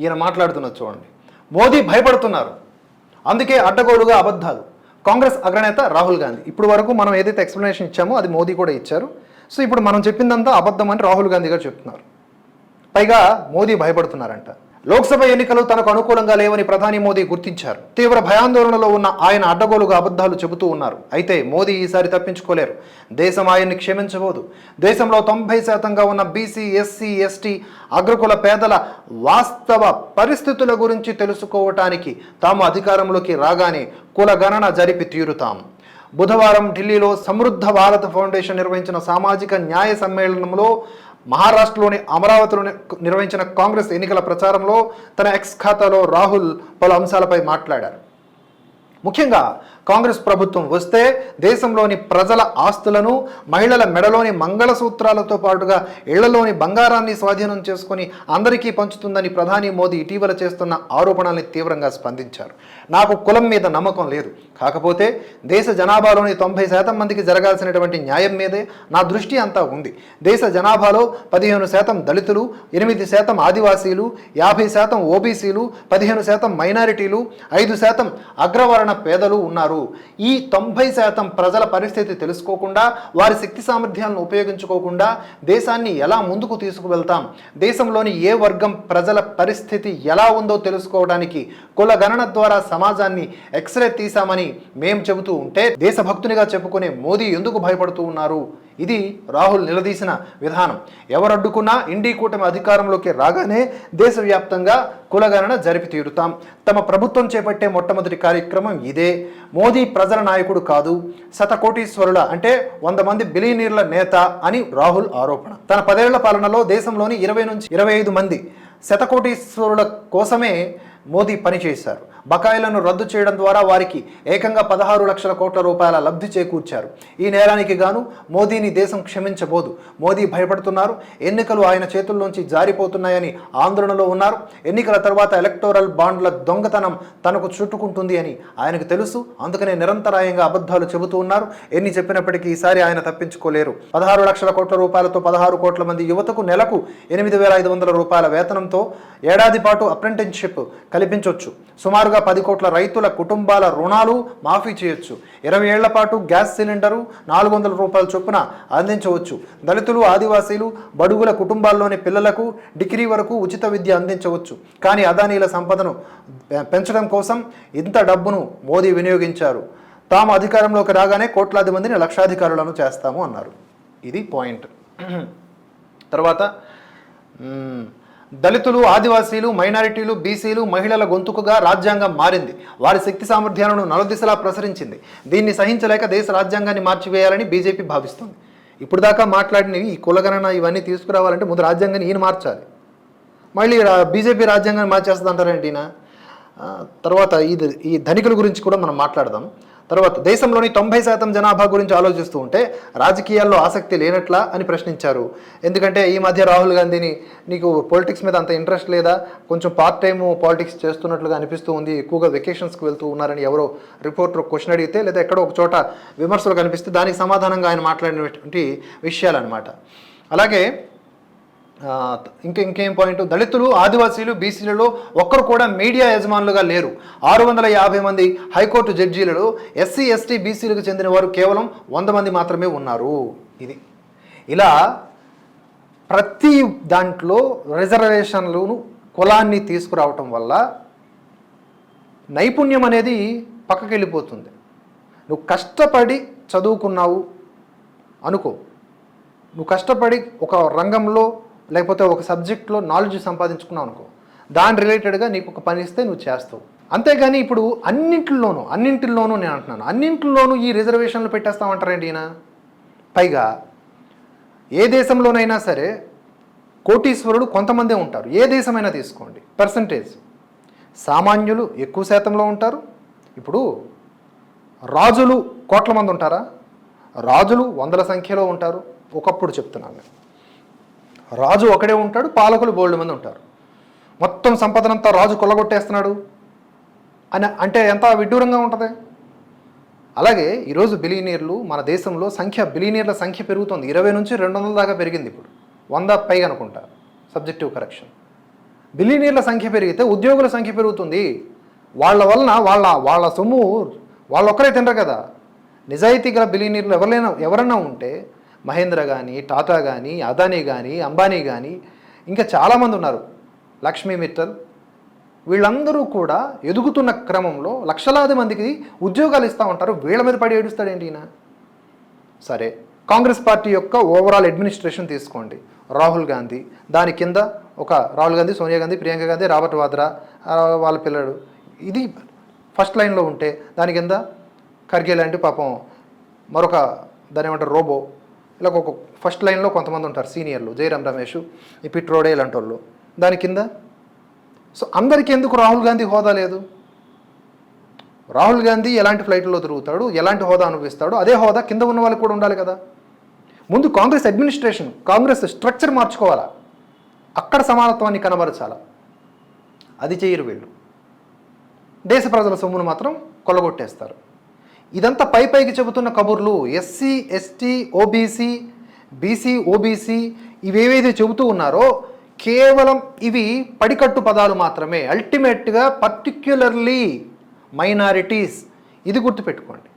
ఈయన మాట్లాడుతున్నది చూడండి. మోదీ భయపడుతున్నారు. అందుకే అడ్డగోలుగా అబద్ధాలు. కాంగ్రెస్ అగ్రనేత రాహుల్ గాంధీ. ఇప్పుడు వరకు మనం ఏదైతే ఎక్స్ప్లెనేషన్ ఇచ్చామో అది మోదీ కూడా ఇచ్చారు. సో ఇప్పుడు మనం చెప్పిందంతా అబద్ధం అని రాహుల్ గాంధీ గారు చెప్తున్నారు. పైగా మోదీ భయపడుతున్నారంట. లోక్సభ ఎన్నికలు తనకు అనుకూలంగా లేవని ప్రధాని మోదీ గుర్తించారు. తీవ్ర భయాందోళనలో ఉన్న ఆయన అడ్డగోలుగా అబద్ధాలు చెబుతూ ఉన్నారు. అయితే మోదీ ఈసారి తప్పించుకోలేరు. దేశం ఆయన్ని క్షమించబోదు. దేశంలో తొంభై శాతంగా ఉన్న బీసీ ఎస్సీ ఎస్టీ అగ్రకుల పేదల వాస్తవ పరిస్థితుల గురించి తెలుసుకోవటానికి తాము అధికారంలోకి రాగానే కుల గణన జరిపి తీరుతాం. బుధవారం ఢిల్లీలో సమృద్ధ భారత్ ఫౌండేషన్ నిర్వహించిన సామాజిక న్యాయ సమ్మేళనంలో మహారాష్ట్రలోని అమరావతిలో నిర్వహించిన కాంగ్రెస్ ఎన్నికల ప్రచారంలో తన ఎక్స్ ఖాతాలో రాహుల్ పలు అంశాలపై మాట్లాడారు. ముఖ్యంగా కాంగ్రెస్ ప్రభుత్వం వస్తే దేశంలోని ప్రజల ఆస్తులను మహిళల మెడలోని మంగళసూత్రాలతో పాటుగా ఇళ్ళలోని బంగారాన్ని స్వాధీనం చేసుకుని అందరికీ పంచుతుందని ప్రధాని మోదీ ఇటీవల చేస్తున్న ఆరోపణల్ని తీవ్రంగా స్పందించారు. నాకు కులం మీద నమ్మకం లేదు. కాకపోతే దేశ జనాభాలోని తొంభై శాతం మందికి జరగాల్సినటువంటి న్యాయం మీదే నా దృష్టి అంతా ఉంది. దేశ జనాభాలో పదిహేను శాతం దళితులు ఎనిమిది శాతం ఆదివాసీలు యాభై శాతం ఓబీసీలు పదిహేను శాతం మైనారిటీలు ఐదు శాతం అగ్రవర్ణ పేదలు ఉన్నారు. ఈ తొంభై శాతం ప్రజల పరిస్థితి తెలుసుకోకుండా వారి శక్తి సామర్థ్యాలను ఉపయోగించుకోకుండా దేశాన్ని ఎలా ముందుకు తీసుకువెళ్తాం? దేశంలోని ఏ వర్గం ప్రజల పరిస్థితి ఎలా ఉందో తెలుసుకోవడానికి కుల గణన ద్వారా సమాజాన్ని ఎక్స్రే తీశామని మేం చెబుతూ ఉంటే దేశభక్తునిగా చెప్పుకునే మోదీ ఎందుకు భయపడుతూ ఉన్నారు? ఇది రాహుల్ నిలదీసిన విధానం. ఎవరు అడ్డుకున్నా ఇండి కూటమి అధికారంలోకి రాగానే దేశవ్యాప్తంగా కులగణన జరిపి తీరుతాం. తమ ప్రభుత్వం చేపట్టే మొట్టమొదటి కార్యక్రమం ఇదే. మోదీ ప్రజల నాయకుడు కాదు శతకోటీశ్వరుల అంటే వంద మంది బిలియనీర్ల నేత అని రాహుల్ ఆరోపణ. తన పదేళ్ళ పాలనలో దేశంలోని ఇరవై నుంచి ఇరవై ఐదు మంది శతకోటీశ్వరుల కోసమే మోదీ పనిచేశారు. బకాయిలను రద్దు చేయడం ద్వారా వారికి ఏకంగా పదహారు లక్షల కోట్ల రూపాయల లబ్ధి చేకూర్చారు. ఈ నేరానికి గాను మోదీని దేశం క్షమించబోదు. మోదీ భయపడుతున్నారు. ఎన్నికలు ఆయన చేతుల్లోంచి జారిపోతున్నాయని ఆందోళనలో ఉన్నారు. ఎన్నికల తర్వాత ఎలక్టోరల్ బాండ్ల దొంగతనం తనకు చుట్టుకుంటుంది అని ఆయనకు తెలుసు. అందుకనే నిరంతరాయంగా అబద్ధాలు చెబుతూ ఉన్నారు. ఎన్ని చెప్పినప్పటికీ ఈసారి ఆయన తప్పించుకోలేరు. పదహారు లక్షల కోట్ల రూపాయలతో పదహారు కోట్ల మంది యువతకు నెలకు ఎనిమిది వేల ఐదు వందల రూపాయల వేతనంతో ఏడాది పాటు అప్రెంటిస్షిప్ కల్పించవచ్చు సుమారుగా పది కోట్ల రైతుల కుటుంబాల రుణాలు మాఫీ చేయొచ్చు. ఇరవై ఏళ్ళ పాటు గ్యాస్ సిలిండరు నాలుగు వందల రూపాయల చొప్పున అందించవచ్చు. దళితులు ఆదివాసీలు బడుగుల కుటుంబాల్లోని పిల్లలకు డిగ్రీ వరకు ఉచిత విద్య అందించవచ్చు. కానీ అదానీల సంపదను పెంచడం కోసం ఇంత డబ్బును మోదీ వినియోగించారు. తాము అధికారంలోకి రాగానే కోట్లాది మందిని లక్షాధికారులను చేస్తాము అన్నారు. ఇది పాయింట్. తర్వాత దళితులు ఆదివాసీలు మైనారిటీలు బీసీలు మహిళల గొంతుకుగా రాజ్యాంగం మారింది. వారి శక్తి సామర్థ్యాలను నలుదిశలా ప్రసరించింది. దీన్ని సహించలేక దేశ రాజ్యాంగాన్ని మార్చివేయాలని బీజేపీ భావిస్తుంది. ఇప్పుడు దాకా మాట్లాడినవి ఈ కులగణన ఇవన్నీ తీసుకురావాలంటే ముందు రాజ్యాంగాన్ని ఈయన మార్చాలి. మళ్ళీ బీజేపీ రాజ్యాంగాన్ని మార్చేస్తుంది అంటారేంటి ఈయన తర్వాత ఇది ఈ ధనికుల గురించి కూడా మనం మాట్లాడదాం. తర్వాత దేశంలోని తొంభై శాతం జనాభా గురించి ఆలోచిస్తూ ఉంటే రాజకీయాల్లో ఆసక్తి లేనట్లా అని ప్రశ్నించారు. ఎందుకంటే ఈ మధ్య రాహుల్ గాంధీని నీకు పొలిటిక్స్ మీద అంత ఇంట్రెస్ట్ లేదా? కొంచెం పార్ట్ టైం పాలిటిక్స్ చేస్తున్నట్లుగా అనిపిస్తూ ఉంది. ఎక్కువగా వెకేషన్స్కి వెళ్తూ ఉన్నారని ఎవరో రిపోర్టర్ క్వశ్చన్ అడిగితే లేదా ఎక్కడో ఒక చోట విమర్శలు కనిపిస్తే దానికి సమాధానంగా ఆయన మాట్లాడినటువంటి విషయాలన్నమాట. అలాగే ఇంకా ఇంకేం పాయింట్? దళితులు ఆదివాసీలు బీసీలలో ఒక్కరు కూడా మీడియా యజమానులుగా లేరు. ఆరు వందల యాభై మంది హైకోర్టు జడ్జీలలో ఎస్సీ ఎస్టీ బీసీలకు చెందిన వారు కేవలం వంద మంది మాత్రమే ఉన్నారు. ఇది. ఇలా ప్రతి దాంట్లో రిజర్వేషన్లను కులాన్ని తీసుకురావటం వల్ల నైపుణ్యం అనేది పక్కకి వెళ్ళిపోతుంది నువ్వు కష్టపడి చదువుకున్నావు అనుకో. నువ్వు కష్టపడి ఒక రంగంలో లేకపోతే ఒక సబ్జెక్ట్లో నాలెడ్జ్ సంపాదించుకున్నావు అనుకో దాని రిలేటెడ్గా నీకు ఒక పని ఇస్తే నువ్వు చేస్తావు. అంతేగాని ఇప్పుడు అన్నింటిలోనూ అన్నింటిలోనూ నేను అంటున్నాను అన్నింటిలోనూ ఈ రిజర్వేషన్లు పెట్టేస్తామంటారండి ఈయన? పైగా ఏ దేశంలోనైనా సరే కోటీశ్వరుడు కొంతమందే ఉంటారు. ఏ దేశమైనా తీసుకోండి. పర్సంటేజ్. సామాన్యులు ఎక్కువ శాతంలో ఉంటారు. ఇప్పుడు రాజులు కోట్ల మంది ఉంటారా? రాజులు వందల సంఖ్యలో ఉంటారు. ఒకప్పుడు చెప్తున్నాను నేను. రాజు ఒకడే ఉంటాడు పాలకులు బోల్డ్ మంది ఉంటారు. మొత్తం సంపదనంతా రాజు కొల్లగొట్టేస్తున్నాడు. అని అంటే ఎంత విడ్డూరంగా ఉంటుంది? అలాగే ఈరోజు బిలియనీర్లు మన దేశంలో సంఖ్య బిలియనీర్ల సంఖ్య పెరుగుతుంది. ఇరవై నుంచి రెండు వందల దాకా పెరిగింది ఇప్పుడు. వంద పైగా అనుకుంటా సబ్జెక్టివ్ కరెక్షన్. బిలియనీర్ల సంఖ్య పెరిగితే ఉద్యోగుల సంఖ్య పెరుగుతుంది. వాళ్ళ వలన వాళ్ళ వాళ్ళ సొమ్ము వాళ్ళొక్కరే తినరు కదా. నిజాయితీ గల బిలియనీర్లు ఎవరైనా ఎవరైనా ఉంటే మహేంద్ర కానీ టాటా కానీ అదానీ కానీ అంబానీ కానీ ఇంకా చాలామంది ఉన్నారు. లక్ష్మీ మిట్టల్ వీళ్ళందరూ కూడా ఎదుగుతున్న క్రమంలో లక్షలాది మందికి ఉద్యోగాలు ఇస్తూ ఉంటారు. వీళ్ళ మీద పడి ఏడుస్తాడేంటి ఈయన? సరే. కాంగ్రెస్ పార్టీ యొక్క ఓవరాల్ అడ్మినిస్ట్రేషన్ తీసుకోండి. రాహుల్ గాంధీ. దాని కింద ఒక రాహుల్ గాంధీ సోనియా గాంధీ ప్రియాంక గాంధీ రాబర్ట్ వాద్రా వాళ్ళ పిల్లడు ఇది ఫస్ట్ లైన్లో ఉంటే దాని కింద ఖర్గే లాంటి పాపం మరొక దాని ఏమంటారు? రోబో. ఇలా ఒక ఫస్ట్ లైన్లో కొంతమంది ఉంటారు సీనియర్లు జయరామ్ రమేష్ ఈ పిట్రోడే ఇలాంటి వాళ్ళు. దాని కింద? సో అందరికీ ఎందుకు రాహుల్ గాంధీ హోదా లేదు? రాహుల్ గాంధీ ఎలాంటి ఫ్లైట్లో తిరుగుతాడు ఎలాంటి హోదా అనుభవిస్తాడు అదే హోదా కింద ఉన్న వాళ్ళకి కూడా ఉండాలి కదా. ముందు కాంగ్రెస్ అడ్మినిస్ట్రేషన్ కాంగ్రెస్ స్ట్రక్చర్ మార్చుకోవాలా? అక్కడ సమానత్వాన్ని కనబరచాలా? అది చేయరు వీళ్ళు. దేశ ప్రజల సొమ్మును మాత్రం కొల్లగొట్టేస్తారు. ఇదంతా పై పైకి చెబుతున్న కబుర్లు SC ST OBC BC OBC ఇవేవైతే చెబుతూ ఉన్నారో కేవలం ఇవి పడికట్టు పదాలు మాత్రమే. అల్టిమేట్గా పర్టిక్యులర్లీ మైనారిటీస్. ఇది గుర్తుపెట్టుకోండి.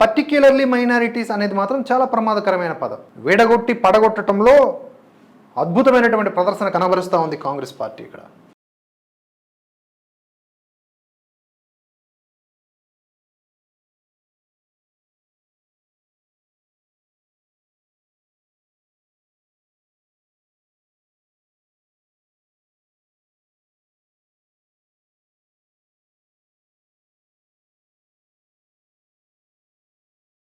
పర్టిక్యులర్లీ మైనారిటీస్ అనేది మాత్రం చాలా ప్రమాదకరమైన పదం. విడగొట్టి పడగొట్టడంలో అద్భుతమైనటువంటి ప్రదర్శన కనబరుస్తూ ఉంది కాంగ్రెస్ పార్టీ ఇక్కడ.